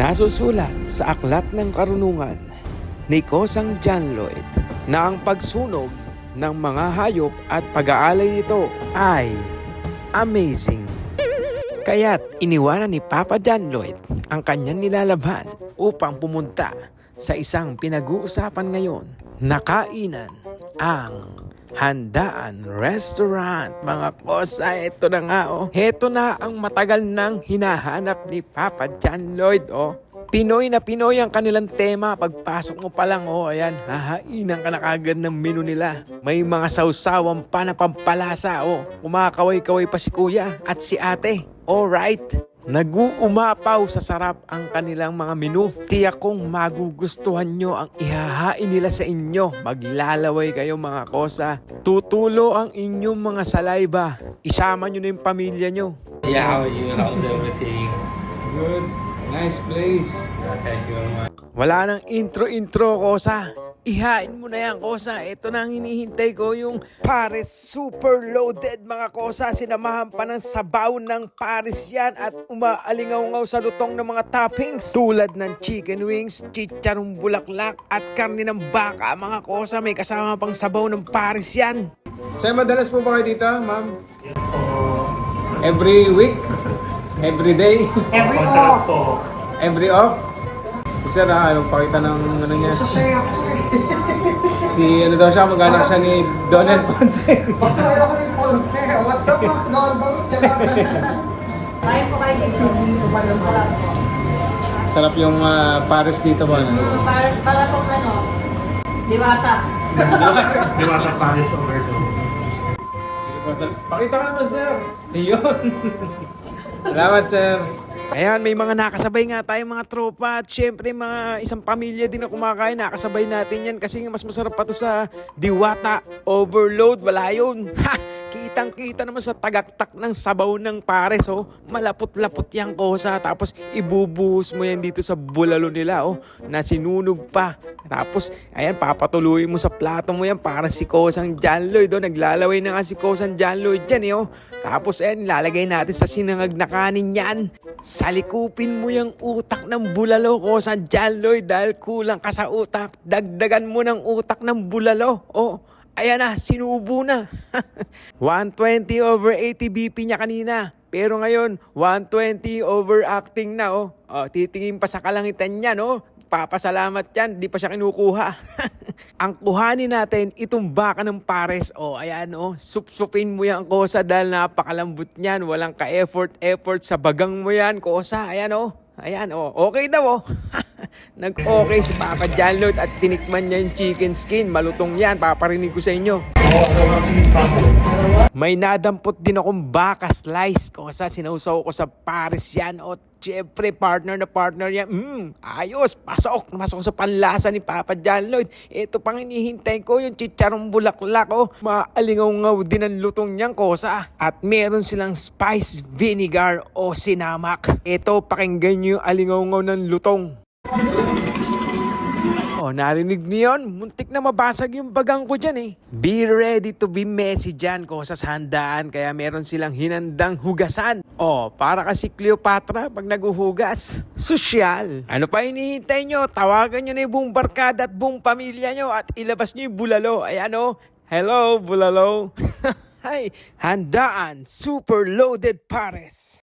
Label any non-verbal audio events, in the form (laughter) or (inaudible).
Nasusulat sa Aklat ng Karunungan ni Kosang John Lloyd na ang pagsunog ng mga hayop at pag-aalay nito ay amazing. Kaya't iniwanan ni Papa John Lloyd ang kanyang nilalabhan upang pumunta sa isang pinag-uusapan ngayon na kainan ang Handaan Restaurant. Mga kosa, ito na nga oh. Ito na ang matagal nang hinahanap ni Papa John Lloyd oh. Pinoy na Pinoy ang kanilang tema. Pagpasok mo pa lang, oh, ayan, hahainan ka na kagad ng menu nila. May mga sausawan pa na pampalasa, oh. Kumakaway-kaway pa si kuya at si ate. Alright. Nag-uumapaw sa sarap ang kanilang mga menu. Tiyak kong magugustuhan nyo ang ihahain nila sa inyo. Maglalaway kayo mga kosa. Tutulo ang inyong mga salayba. Isama nyo na yung pamilya nyo. Yeah, how are you? How's everything? Good. Nice place. Yeah, thank you very much. Wala nang intro-intro, Kosa. Ihain mo na yan, Kosa. Ito na ang hinihintay ko, yung Paris super loaded, mga Kosa. Sinamahan pa ng sabaw ng Paris yan at umaalingaw-ngaw sa lutong ng mga toppings. Tulad ng chicken wings, chicharong bulaklak at karne ng baka, mga Kosa. May kasama pang sabaw ng Paris yan. Sir, madalas po ba kayo dito, ma'am? Every week? Every day? Every off. Every off? Si sir, ah, ayaw pakita ng ano niya. Share ako eh. (laughs) Si ano daw siya, mag-anak siya ni Donald Ponce. (laughs) Bakit ako rin Ponce? What's up mga kagawal (laughs) Kain po kayo dito. Dito pa lang sarap po. Sarap yung ah, Paris dito ba? Ano? Para, para pong ano, diwata. Diwata Paris overdose. Pakita ka naman, sir. Ayun. Salamat, sir. Ayan, may mga nakasabay nga tayong mga tropa at syempre mga isang pamilya din na kumakain. Nakasabay natin yan kasi mas masarap pa to sa Diwata Overload. Wala yun. Ha! Kitang-kita naman sa tagaktak ng sabaw ng pares, oh. Malapot-lapot yung kosa. Tapos ibubuhos mo yan dito sa bulalo nila, oh. Na sinunog pa. Tapos, ayan, papatuloy mo sa plato mo yan para si Kosang John Lloyd, oh. Naglalaway na nga si Kosang John Lloyd yan, eh, oh. Tapos, ayan, ilalagay natin sa sinangag na kanin yan. Salikupin mo yung utak ng bulalo ko sa John Lloyd dahil kulang ka sa utak. Dagdagan mo ng utak ng bulalo. Oh, ayan na, sinubo na. (laughs) 120 over 80 BP niya kanina. Pero ngayon, 120 over acting na, oh. oh titingin pa sa kalangitan niya, no? Papasalamat yan, di pa siya kinukuha. (laughs) Ang kuhanin natin, itong baka ng pares, oh, ayan, oh, supsupin mo yan, kosa, dahil napakalambot niyan, walang ka-effort, effort sa bagang mo yan, kosa, ayan, oh. Ayan, oh, okay daw, oh. (laughs) Nag-okay si Papa Lloyd at tinikman niya yung chicken skin. Malutong yan, paparinig ko sa inyo. May nadampot din akong baka slice ko sa sinausaw ko sa Paris yan. O syempre, partner na partner yan. Mm, ayos, pasok. Pasok sa panlasa ni Papa John Lloyd. Ito pang hinihintay ko, yung chicharong bulaklak. Oh. Maalingaw-ngaw din ang lutong niyang kosa. At meron silang spice vinegar o sinamak. Ito, pakinggan niyo yung alingaw-ngaw ng lutong. Oh, narinig niyo yun? Muntik na mabasag yung bagang ko dyan eh. Be ready to be messy dyan ko sa handaan kaya meron silang hinandang hugasan. Oh, para kasi Cleopatra pag naguhugas. Sosyal. Ano pa hinihintay nyo? Tawagan nyo na yung buong barkada at buong pamilya nyo at ilabas nyo yung bulalo. Ayan oh. Hello, bulalo. (laughs) Hay, handaan. Super loaded pares.